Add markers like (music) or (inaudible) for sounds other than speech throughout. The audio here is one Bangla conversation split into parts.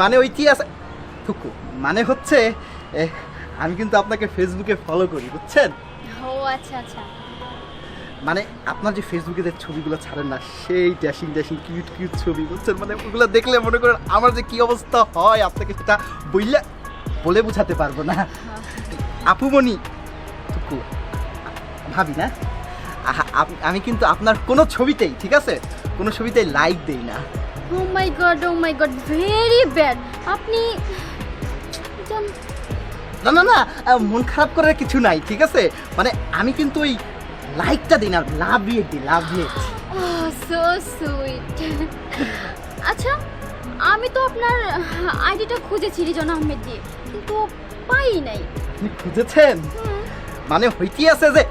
মানে ওই কি আছে থুকু মানে হচ্ছে আমি কিন্তু আপনাকে ফেসবুকে ফলো করি বুঝছেন? ও আচ্ছা আচ্ছা। মানে আপনার যে ফেসবুকে যে ছবিগুলো ছাড়েন না সেই ড্যাশিং ড্যাশিং কিউট কিউট ছবি বুঝছেন? মানে ওগুলো দেখলে মনে করেন আমার যে কি অবস্থা হয় আপনাকে সেটা বললে বলে বোঝাতে পারব না। আপুমণি টুকু ভাবি না? আমি কিন্তু আপনার কোনো ছবিতেই ঠিক আছে? কোনো ছবিতেই লাইক দেই না। ও my god oh my god very bad আপনি না না না মন খারাপ করার কিছু নাই ঠিক আছে? মানে আমি কিন্তু ওই লাইকটা দিই না লাভ দিয়ে দিই লাভ Oh, so sweet. আচ্ছা আমি তো আপনার আইডিটা খুঁজেছি রিজন আহমেদ দিয়ে কিন্তু পাই নাই। আপনি খুঁজেছেন? মানে হইতে আছে যে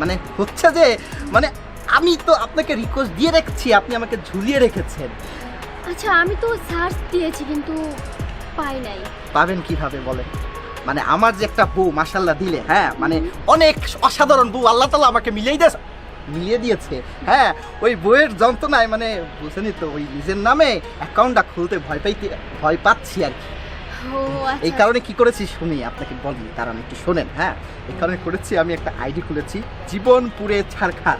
মানে হচ্ছে যে মানে আমি তো আপনাকে রিকোয়েস্ট দিয়ে রেখেছি আপনি আমাকে ঝুলিয়ে রেখেছেন। আচ্ছা আমি তো সার্চ দিয়েছি কিন্তু পাই নাই। পাবেন কীভাবে বলেন? মানে আমার যে একটা বউ মাসাল্লাহ দিলে হ্যাঁ মানে অনেক অসাধারণ বউ আল্লাহ তালা আমাকে মিলিয়ে দিয়েছে। মিলিয়ে দিয়েছে হ্যাঁ ওই বইয়ের যন্ত্রণায় মানে বুঝেনি তো ওই নিজের নামে অ্যাকাউন্টটা খুলতে ভয় পাইতে ভয় পাচ্ছি আর কি। আচ্ছা। এই কারণে কি করেছি শুনি আপনাকে বলি দাঁড়ান একটু শোনেন হ্যাঁ। এই কারণে করেছি আমি একটা আইডি খুলেছি জীবন পুরে ছাড়খার।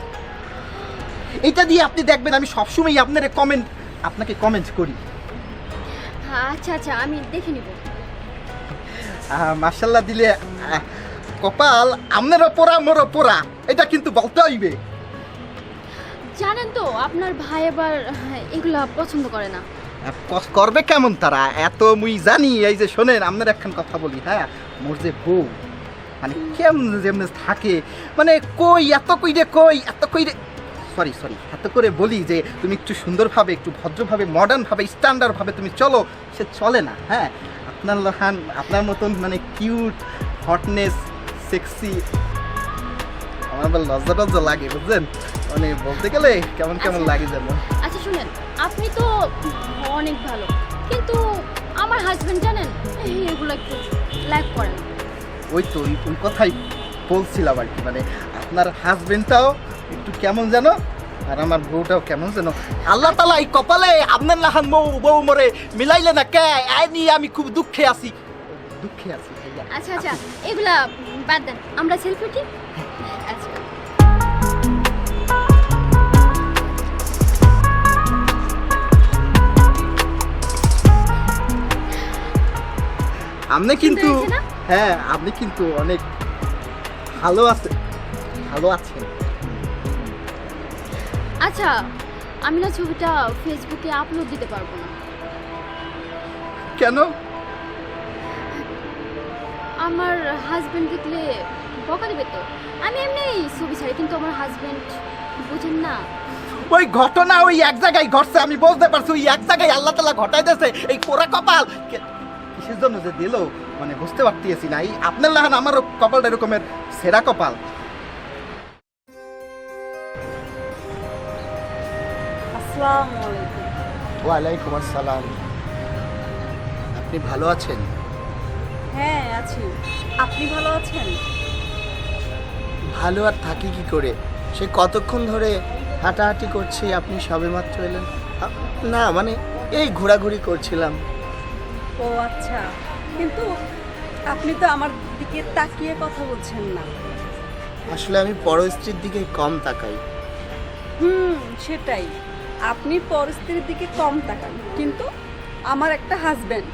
এটা দিয়ে আপনি দেখবেন আমি সবসময় আপনার কমেন্ট আপনাকে কমেন্ট করি। আচ্ছা আচ্ছা আমি দেখে নিব। মার্শাল্লাহ দিলে কপাল আমনেরও পোড়া মোর পোড়া এটা কিন্তু বলতে হইবে। জানেন তো আপনার ভাই আবার হ্যাঁ, এগুলা পছন্দ করে না। করবে কেমন তারা? এত মুই জানি এই যে শোনেন আপনার একখান কথা বলি হ্যাঁ? মোর যে বউ মানে কেমন যেমন থাকে মানে কই এত কই রে কই এত কই রে সরি সরি এত করে বলি যে তুমি একটু সুন্দরভাবে একটু ভদ্রভাবে মডার্নভাবে স্ট্যান্ডার্ডভাবে তুমি চলো। সে চলে না হ্যাঁ? আপনার লহান আপনার মতন মানে কিউট হটনেস সেক্সি আমার আবার লজ্জা টজ্জা লাগে বুঝলেন মানে বলতে গেলে কেমন কেমন আচ্ছা। লাগে যেন। আচ্ছা শুনেন আপনি তো অনেক ভালো কিন্তু আমার হাজবেন্ড জানেন এগুলো একটু লাইক করেন। ওই তো ওই কথাই বলছিলাম আর কি মানে আপনার হাজবেন্ডটাও একটু কেমন যেন আর আমার বউটাও কেমন যেন আল্লাহ তালা এই কপালে আপনার লাহান বউ বউ মরে মিলাইলে না কে? আই নিয়ে আমি খুব দুঃখে আছি। দুঃখে আছি আচ্ছা আচ্ছা এগুলা বাদ দেন আমরা সেলফি উঠি? আচ্ছা। আপনি কিন্তু হ্যাঁ আপনি কিন্তু অনেক ভালো আছে ভালো আছেন। আচ্ছা আমি না ছবিটা ফেসবুকে আপলোড দিতে পারব না। কেন? আমার হাজবেন্ড দেখলে বকা দেবে তো। আমি এমনি ছবি ছাড়ি কিন্তু আমার হাজবেন্ড বুঝেন না। ওই ঘটনা ওই এক জায়গায় ঘটছে আমি বুঝতে পারছি ওই এক জায়গায় আল্লাহ তালা ঘটাইতেছে এই পোড়া কপাল। কিসের জন্য যে দিল? মানে বুঝতে পারতেছি না। এই আপনার লাহান আমারও কপালটা এরকমের সেরা কপাল। আসসালামু আলাইকুম। ওয়ালাইকুম আসসালাম। আপনি ভালো আছেন? হ্যাঁ আছি। আপনি ভালো আছেন? ভালো আর থাকি কি করে? সে কতক্ষণ ধরে হাঁটাহাঁটি করছে আপনি সবেমাত্র এলেন? আ- না মানে এই ঘোরাঘুরি করছিলাম। ও আচ্ছা কিন্তু আপনি তো আমার দিকে তাকিয়ে কথা বলছেন না। আসলে আমি পরস্ত্রীর দিকে কম তাকাই। হুম সেটাই। আপনি পরিস্থিতির দিকে কম তাকান, কিন্তু আমার একটা হাজব্যান্ড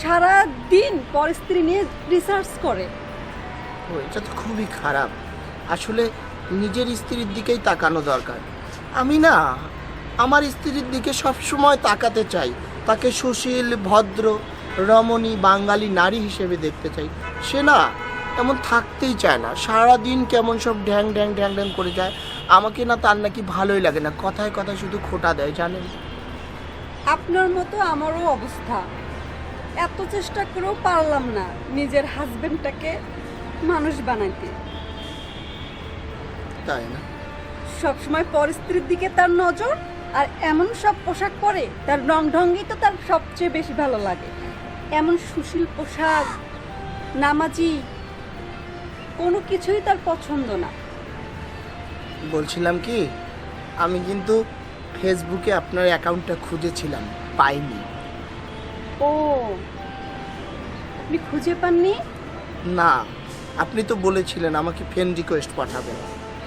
সারা দিন পরিস্থিতি নিয়ে রিসার্চ করে। এটা তো খুবই খারাপ। আসলে নিজের স্ত্রীর দিকেই তাকানো দরকার। আমি না, আমার স্ত্রীর দিকে সবসময় তাকাতে চাই। তাকে সুশীল, ভদ্র, রমণী, বাঙালি নারী হিসেবে দেখতে চাই। সে না, এমন থাকতেই চায় না। সারা দিন কেমন সব ঢ্যাং ঢ্যাং ঢ্যাং ঢ্যাং করে যায়। আমাকে না তার নাকি ভালোই লাগে না। কথায় কথায় শুধু খোটা দেয় জানেন? আপনার মতো আমারও অবস্থা। এত চেষ্টা করেও পারলাম না নিজের হাজবেন্ডটাকে মানুষ বানাইতে। তাই না? সবসময় পরিস্থিতির দিকে তার নজর আর এমন সব পোশাক পরে তার রং ঢঙ্গই তো তার সবচেয়ে বেশি ভালো লাগে। এমন সুশীল পোশাক নামাজি কোনো কিছুই তার পছন্দ না। বলছিলাম কি আমি কিন্তু ফেসবুকে আপনার অ্যাকাউন্টটা খুঁজেছিলাম পাইনি। ও আপনি খুঁজে পাননি? না আপনি তো বলেছিলেন আমাকে ফ্রেন্ড রিকোয়েস্ট পাঠাবেন।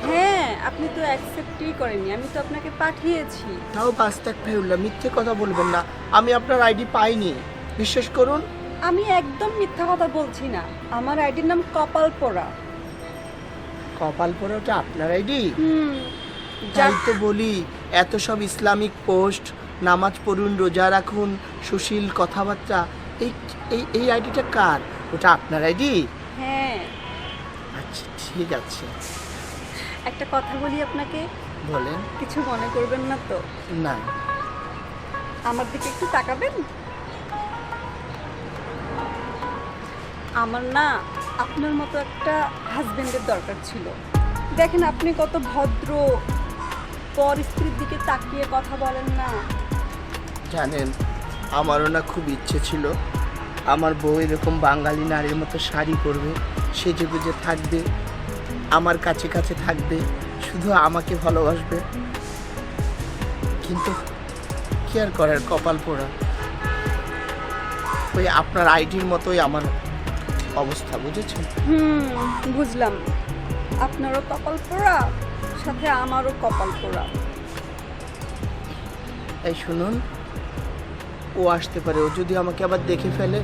হ্যাঁ আপনি তো অ্যাকসেপ্টই করেননি আমি তো আপনাকে পাঠিয়েছি। তাও বাস্তাক ভাইউল্লাহ মিথ্যে কথা বলবেন না আমি আপনার আইডি পাইনি বিশ্বাস করুন। আমি একদম মিথ্যা কথা বলছি না আমার আইডির নাম কপাল পোড়া। কপাল পরে ওটা আপনার আইডি? যাই তো বলি এত সব ইসলামিক পোস্ট নামাজ পড়ুন রোজা রাখুন সুশীল কথাবার্তা এই এই এই আইডিটা কার? ওটা আপনার আইডি? হ্যাঁ। আচ্ছা ঠিক আছে। একটা কথা বলি আপনাকে। বলেন। কিছু মনে করবেন না তো? না। আমার দিকে একটু তাকাবেন? আমার না আপনার মতো একটা হাজবেন্ডের দরকার ছিল। দেখেন আপনি কত ভদ্র পর স্ত্রীর দিকে তাকিয়ে কথা বলেন না। জানেন, আমারও না খুব ইচ্ছে ছিল, আমার বউ এরকম বাঙালি নারীর মতো শাড়ি পরবে, সেজে গুজে থাকবে, আমার কাছে কাছে থাকবে, শুধু আমাকে ভালোবাসবে। কিন্তু কি আর করার, কপাল পোড়া। ওই আপনার আইডির মতোই আমার অবস্থা বুঝেছেন হুম বুঝলাম। আপনারও কপাল পোড়া সাথে আমারও কপাল পোড়া। এই শুনুন ও আসতে পারে ও যদি আমাকে আবার দেখে ফেলে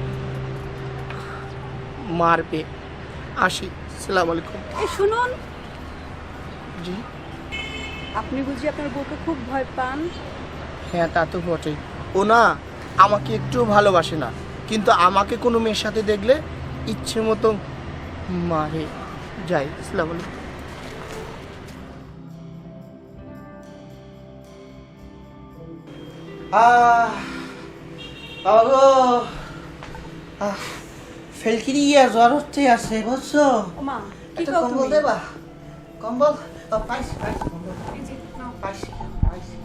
মারবে। আসি সালাম আলাইকুম। এই শুনুন। জি? আপনি বুঝি আপনার বউকে খুব ভয় পান? হ্যাঁ তা তো বটেই। ও না আমাকে একটুও ভালোবাসে না। কিন্তু আমাকে কোনো মেয়ের সাথে দেখলে ইচ্ছে মতো মারে। যাই সালাম আলাইকুম। বাবা গো। ফেলকিরি আর জ্বর হচ্ছে আছে বুঝছ? কি কম্বল দেবা? কম্বল? পাইছি পাইছি কম্বল। পাইছি পাইছি।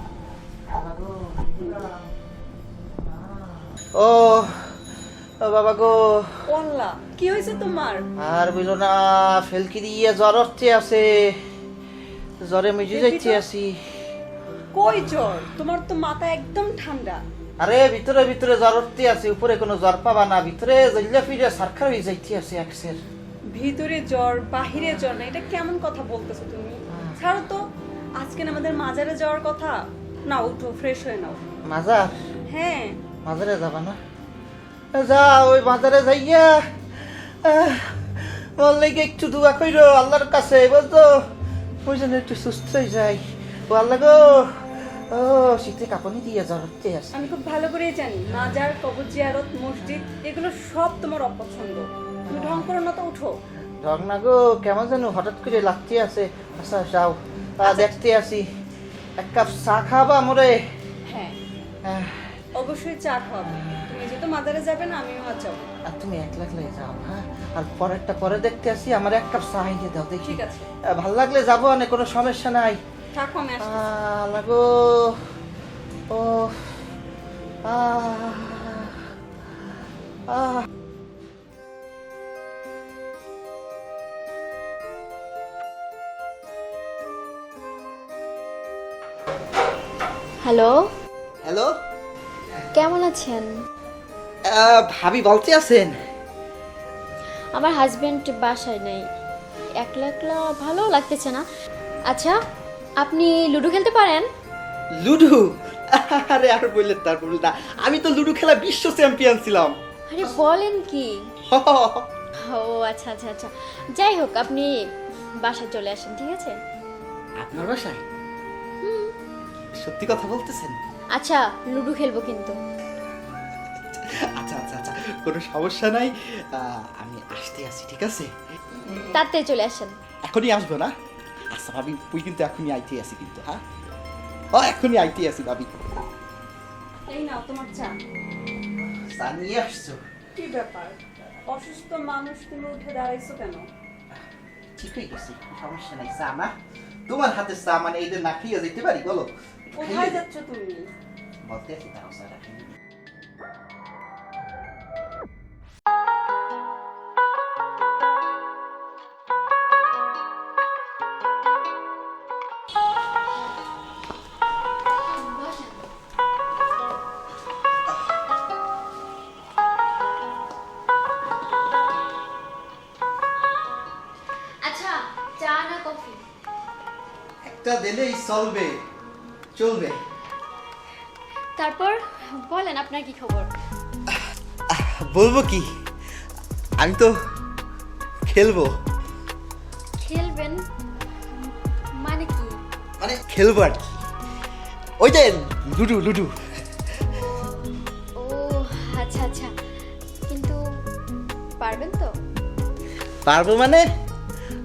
বাবা গো। ও ও বাবা গো। ওল্লা কি হয়েছে তোমার? আর বুঝলো না ফেলকি দিয়ে জ্বর হচ্ছে আছে। জ্বরে মিজে যাচ্ছে আছি। কই জ্বর? তোমার তো মাথা একদম ঠান্ডা। আরে ভিতরে ভিতরে জ্বর উঠতে আছে। উপরে কোনো জ্বর পাবা না। ভিতরে জল্লা ফিরে সারখার হয়ে যাইতে আছে একসের ভিতরে জ্বর বাহিরে জ্বর না এটা কেমন কথা বলতেছো তুমি? ছাড়ো তো আজকে না আমাদের মাজারে যাওয়ার কথা। না উঠো ফ্রেশ হয়ে নাও। মাজার? হ্যাঁ। মাজারে যাবা না? যা ওই মাজারে যাইয়া লেগে একটু দোয়া কইরো আল্লাহর কাছে বুঝছ ওই জন্য একটু সুস্থ হয়ে যাই। ও আল্লাহ গো ও শীতে কাঁপানি দিয়ে হচ্ছে আছে। আমি খুব ভালো করে জানি মাজার কবর জিয়ারত মসজিদ এগুলো সব তোমার অপছন্দ। তুমি ঢং করো না তো উঠো। রং না গো কেমন যেন হঠাৎ করে লাগতে আছে। আচ্ছা যাও দেখতে আসি। এক কাপ চা খাবা মোরে হ্যাঁ অবশ্যই চা খাওয়াবো। তুমি যেহেতু মাজারে যাবে না আমিও আর যাব। আর তুমি একলা একলাই যাও হ্যাঁ? আর পরেরটা পরে দেখতে আসি আমার এক কাপ চা এনে দাও দেখি। ঠিক আছে। ভালো লাগলে যাব অনেক কোনো সমস্যা নাই। থাকো আমি লাগো। ও আহ আহ। হ্যালো? হ্যালো? কেমন আছেন? ভাবি বলতে আছেন? আমার হাজবেন্ড বাসায় নেই। একলা একলা ভালো লাগতেছে না। আচ্ছা আপনি লুডো খেলতে পারেন? লুডু? (laughs) আরে আর বললে তার বললে না। আমি তো লুডু খেলা বিশ্ব চ্যাম্পিয়ন ছিলাম। আরে বলেন কি? (laughs) ও আচ্ছা আচ্ছা আচ্ছা। যাই হোক আপনি বাসায় চলে আসেন ঠিক আছে? আপনার বাসায়? সত্যি কথা বলতেছেন? আচ্ছা লুডো খেলব কিন্তু। আচ্ছা আচ্ছা আচ্ছা কোনো সমস্যা নাই। আমি আসতে আছি ঠিক আছে? তাড়াতাড়ি চলে আসেন। এখনই আসব না? আচ্ছা ভাবি তুই কিন্তু এখনই আইতে আসি কিন্তু হ্যাঁ? ও এখনই আইতে আসি ভাবি। এই নাও তোমার চা। চা নিয়ে আসছো? কি ব্যাপার? অসুস্থ মানুষ তুমি উঠে দাঁড়াইছো কেন? ঠিক হয়ে গেছে সমস্যা নাই চা না। তোমার হাতে চা মানে এইদের না খেয়ে যেতে পারি বলো? কোথায় যাচ্ছ তুমি? বলতে আছি দাঁড়াও চা রাখি কফি? একটা দিলেই চলবে চলবে। তারপর বলেন আপনার কি খবর? বলব কি? আমি তো খেলব। খেলবেন মানে কি? মানে খেলব আর কি। ওই যে লুডু লুডু। ও আচ্ছা আচ্ছা। কিন্তু পারবেন তো? পারব মানে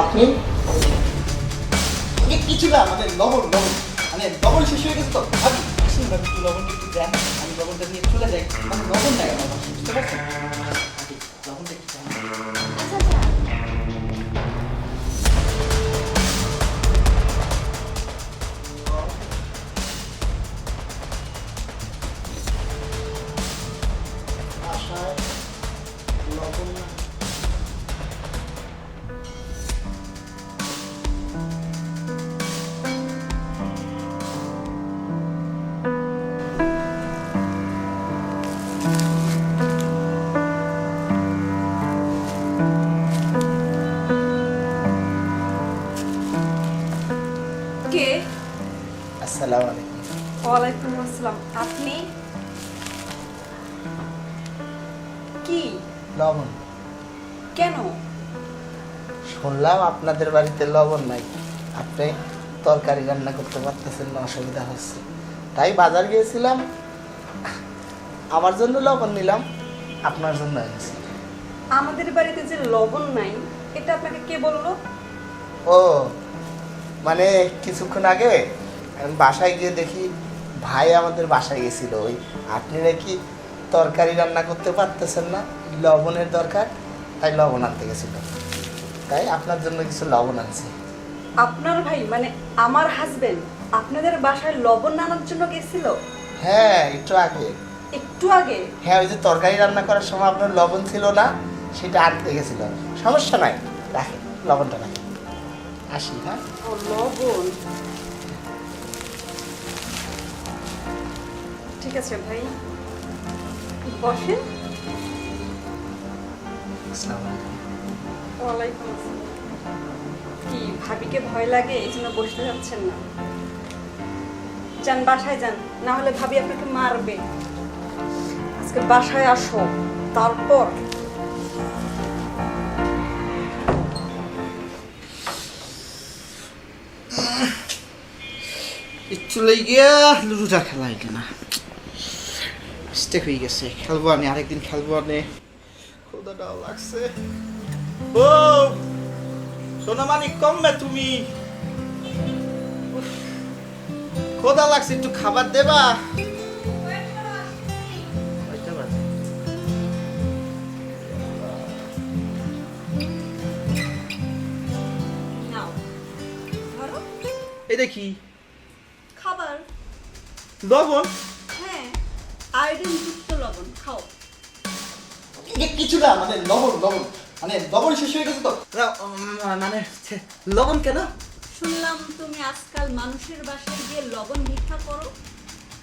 আপনি? কিছু না মানে লবণ লবণ। মানে লবণ শেষ হয়ে গেছে তো। ভাবি আসুন একটু দেন, আমি লবণটা নিয়ে চলে যাই। মানে লবণ লাগে আমার? বুঝতে পারছেন? আসসালামু আলাইকুম। ওয়ালাইকুম আসসালাম। আপনি? কি? লবণ। কেন? শুনলাম আপনাদের বাড়িতে লবণ নাই। আপনি তরকারি রান্না করতে পারতেছেন না অসুবিধা হচ্ছে। তাই বাজার গিয়েছিলাম। আমার জন্য লবণ নিলাম আপনার জন্য এনেছি। আমাদের বাড়িতে যে লবণ নাই এটা আপনাকে কে বলল? ও মানে কিছুক্ষণ আগে বাসায় গিয়ে দেখি ভাই আমাদের বাসায় গেছিল। ওই আপনি নাকি তরকারি রান্না করতে পারতেছেন না? লবণের দরকার তাই লবণ আনতে গেছিল। তাই আপনার জন্য কিছু লবণ আনছি। আপনার ভাই মানে আমার হাজবেন্ড আপনাদের বাসায় লবণ আনার জন্য গেছিল? হ্যাঁ একটু আগে। একটু আগে? হ্যাঁ ওই যে তরকারি রান্না করার সময় আপনার লবণ ছিল না সেটা আনতে গেছিল। সমস্যা নাই রাখেন লবণটা রাখেন। আসি হ্যাঁ? ও লবণ? ঠিক আছে ভাই। বসেন। ওয়ালাইকুম আসসালাম। কি ভাবিকে ভয় লাগে? এই জন্য বসতে যাচ্ছেন না। যান বাসায় যান। না হলে ভাবি আপনাকে মারবে। আজকে বাসায় আসো। তারপর। চলে গিয়া লুডুটা খেলা হইল না মিস্টেক হয়ে গেছে খেলব আমি আরেকদিন খেলব আমি খোদাটাও লাগছে ও সোনামানি কমবে তুমি খোদা লাগছে একটু খাবার দেবা দেখি। খাবার। লবণ। আয়োডিন যুক্ত লবণ খাও। এ কিছু মানে লবণ লবণ। মানে লবণ শেষ হয়ে গেছে তো। মানে লবণ কেন? শুনলাম তুমি আজকাল মানুষের বাসায় গিয়ে লবণ ভিক্ষা করো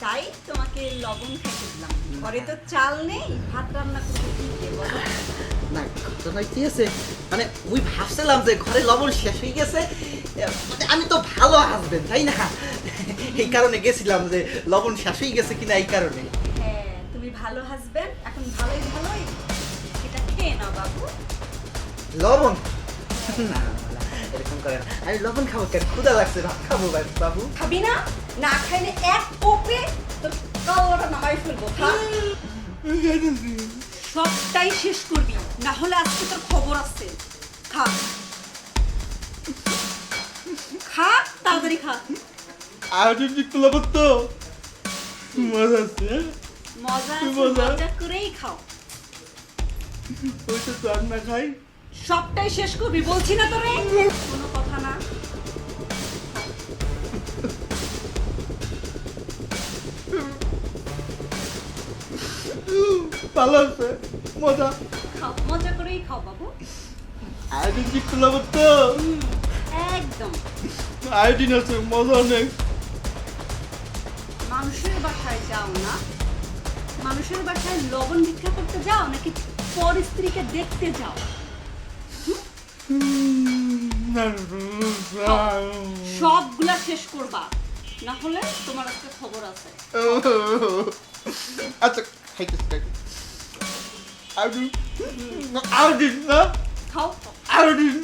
তাই তোমাকে লবণ খাইতে দিলাম। ঘরে তো চাল নেই ভাত রান্না করতে দিতে না ঘটনা কি আছে মানে ওই ভাবছিলাম যে ঘরে লবণ শেষ হয়ে গেছে মানে আমি তো ভালো হাসবেন তাই না? এই কারণে গেছিলাম যে লবণ শেষ হয়ে গেছে কিনা এই কারণে। ভালো হাজবেন্ড এখন ভালোই ভালোই। এটা খেয়ে নাও বাবু। লবণ? না না, এরকম করে না। আমি লবণ খাব কেন? ক্ষুদা লাগছে ভাত খাব বাবু। খাবি না? না খাইলে এক কোপে তো কালোটা নামাই ফেলব সবটাই শেষ করবি না হলে আজকে তোর খবর আছে। খা। খা তাড়াতাড়ি খা। আর যদি তো মজা আছে। মজা করেই খাও। ওইটা তো আর না খাই। সবটাই শেষ করবি বলছি না তোরে? কোনো কথা না। ভালো আছে মজা। খাও মজা করেই খাও বাবু। আয়োডিন তো একদম। আয়োডিন আছে মজা অনেক মানুষের বাসায় যাও না। মানুষের বাসায় লবণ ভিক্ষা করতে যাও নাকি পর স্ত্রীকে দেখতে যাও? সবগুলা শেষ করবা। না হলে তোমার একটা খবর আছে। আচ্ছা খাইতেছি খাইতেছি। আয়োডিন আয়োডিন না? খাও। আয়োডিন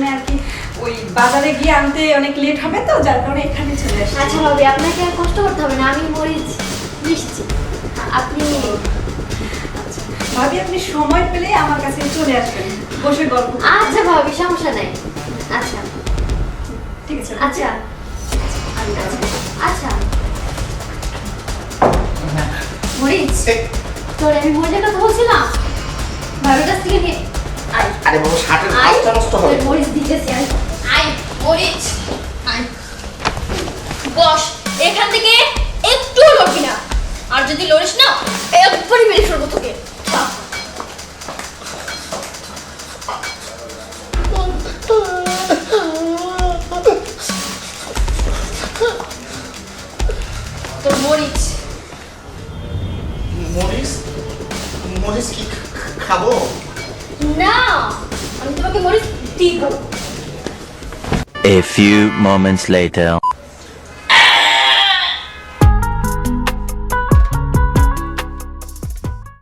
কারণে আর কি ওই বাজারে গিয়ে আনতে অনেক লেট হবে তো যার কারণে এখানে চলে আসছে। আচ্ছা ভাবি আপনাকে আর কষ্ট করতে হবে না আমি মরিচ মিশছি। আপনি আচ্ছা ভাবি আপনি সময় পেলে আমার কাছে চলে আসবেন বসে গল্প আচ্ছা ভাবি সমস্যা নাই। আচ্ছা। ঠিক আছে। আচ্ছা। আচ্ছা। মরিচ তোর আমি মরিচের কথা বলছিলাম? ভাবির কাছ থেকে আরে বাবা শার্টের আয়। নষ্ট হবে। মরিচ দিতেছি বস এখান থেকে একটু লড়বি না। আর যদি লড়িস না একবারই মেরে ফেলব তোকে। A few moments later.